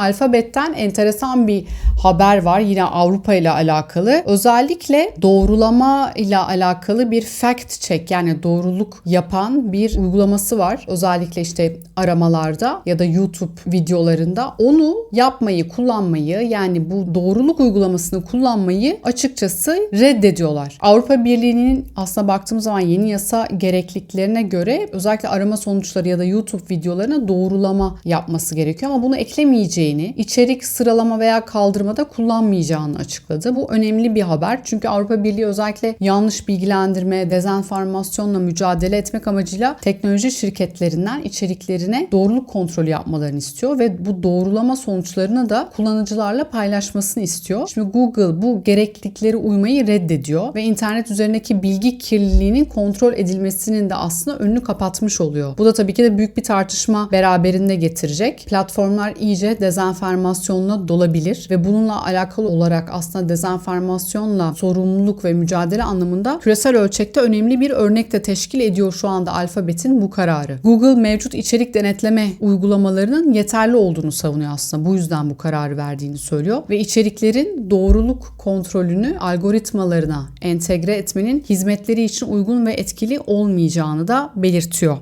Alfabet'ten enteresan bir haber var yine Avrupa ile alakalı. Özellikle doğrulama ile alakalı bir fact check yani doğruluk yapan bir uygulaması var. Özellikle işte aramalarda ya da YouTube videolarında onu yapmayı, kullanmayı yani bu doğruluk uygulamasını kullanmayı açıkçası reddediyorlar. Avrupa Birliği'nin aslında baktığımız zaman yeni yasa gerekliliklerine göre özellikle arama sonuçları ya da YouTube videolarına doğrulama yapması gerekiyor ama bunu eklemeyeceğini, içerik sıralama veya kaldırmada kullanmayacağını açıkladı. Bu önemli bir haber. Çünkü Avrupa Birliği özellikle yanlış bilgilendirme, dezenformasyonla mücadele etmek amacıyla teknoloji şirketlerinden içeriklerine doğruluk kontrolü yapmalarını istiyor ve bu doğrulama sonuçlarını da kullanıcılarla paylaşmasını istiyor. Şimdi Google bu gereklilikleri uymayı reddediyor ve internet üzerindeki bilgi kirliliğinin kontrol edilmesinin de aslında önünü kapatmış oluyor. Bu da tabii ki de büyük bir tartışma beraberinde getirecek. Platformlar iyice dezenformasyonla dolabilir ve bununla alakalı olarak aslında dezenformasyonla sorumluluk ve mücadele anlamında küresel ölçekte önemli bir örnek de teşkil ediyor şu anda Alphabet'in bu kararı. Google mevcut içerik denetleme uygulamalarının yeterli olduğunu savunuyor aslında. Bu yüzden bu kararı verdiğini söylüyor ve içeriklerin doğruluk kontrolünü algoritmalarına entegre etmenin hizmetleri için uygun ve etkili olmayacağını da belirtiyor.